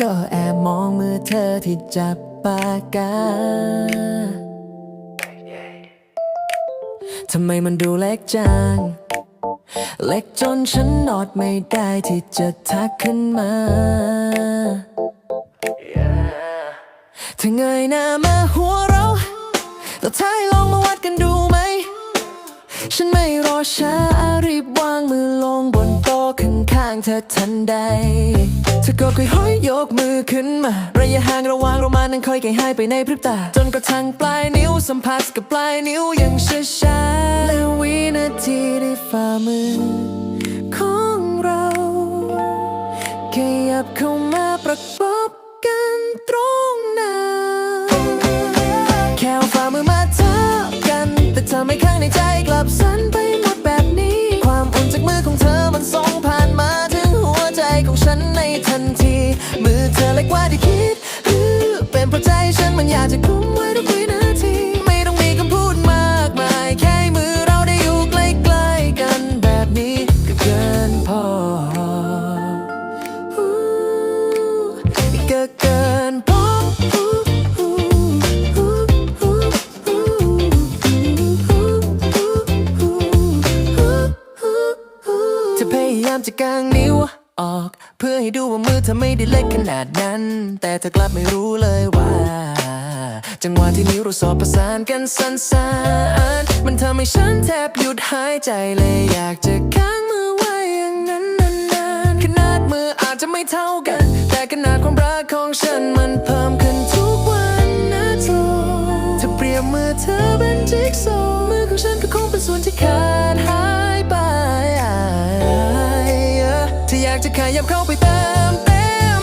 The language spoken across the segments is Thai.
ก็แอบมองมือเธอที่จับปากกา ทำไมมันดูเล็กจัง เล็กจนฉันนอดไม่ได้ที่จะทักขึ้นมาถ้าเงยหน้ามาหัวเราแล้วท้ายลองมาวัดกันดูไหม ฉันไม่รอช้ารีบว่าางเธอทันใดเธอก็ค่อยห้อยยกมือขึ้นมา ระยะห่างระหว่างเรามานั้นค่อยๆหายไปในพริบตา จนกระทั่งปลายนิ้วสัมผัสกับปลายนิ้วอย่างช้าๆและวินาทีในฝ่ามือของเราขยับเข้า ทีมือเธอเล็กกว่าที่คิดหรือเป็นเพราะใจฉันมันอยากจะกุมไว้ทุกวินาที ไม่ต้องมีคำพูดมากมาย แค่มือเราได้อยู่ใกล้ๆกันแบบนี้ก็เกินพอก็เกินพอจะพยายามจะกางนิ้ว ออก เพื่อให้ดูว่ามือเธอไม่ได้เล็กขนาดนั้น แต่เธอกลับไม่รู้เลยว่า จังหวะที่นิ้วเราสอบประสานกันสั้นๆมันทำให้ฉันแทบหยุดหายใจเลยอยากจะค้างมือไว้อย่างนั้นนานๆขนาดมืออาจจะไม่เท่ากัน แต่ขนาดความรักของฉันมันเพิ่มขึ้นทุกวันนะเธอถ้าเปรียบมือเธอเป็นจิ๊กซอว์มือของฉันก็คงเป็นส่วนที่ขาด จะขยับเข้าไปเติมเต็ม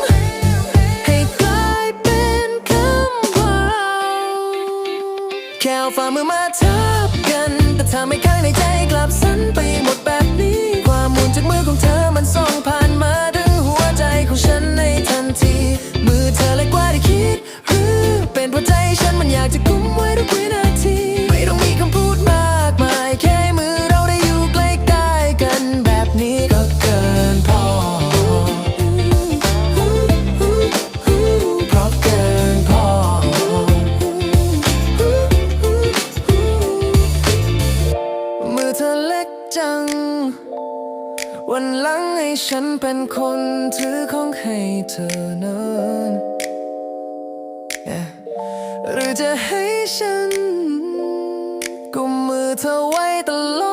ให้กลายเป็นคำว่าแค่ฝ่ามือมาทับกัน แต่ทำให้ข้างในใจกลับสั่นไป เธอเล็กจัง วันหลังให้ฉันเป็นคนถือของให้เธอนั้น Yeah หรือจะให้ฉันกุมมือเธอไว้ตลอด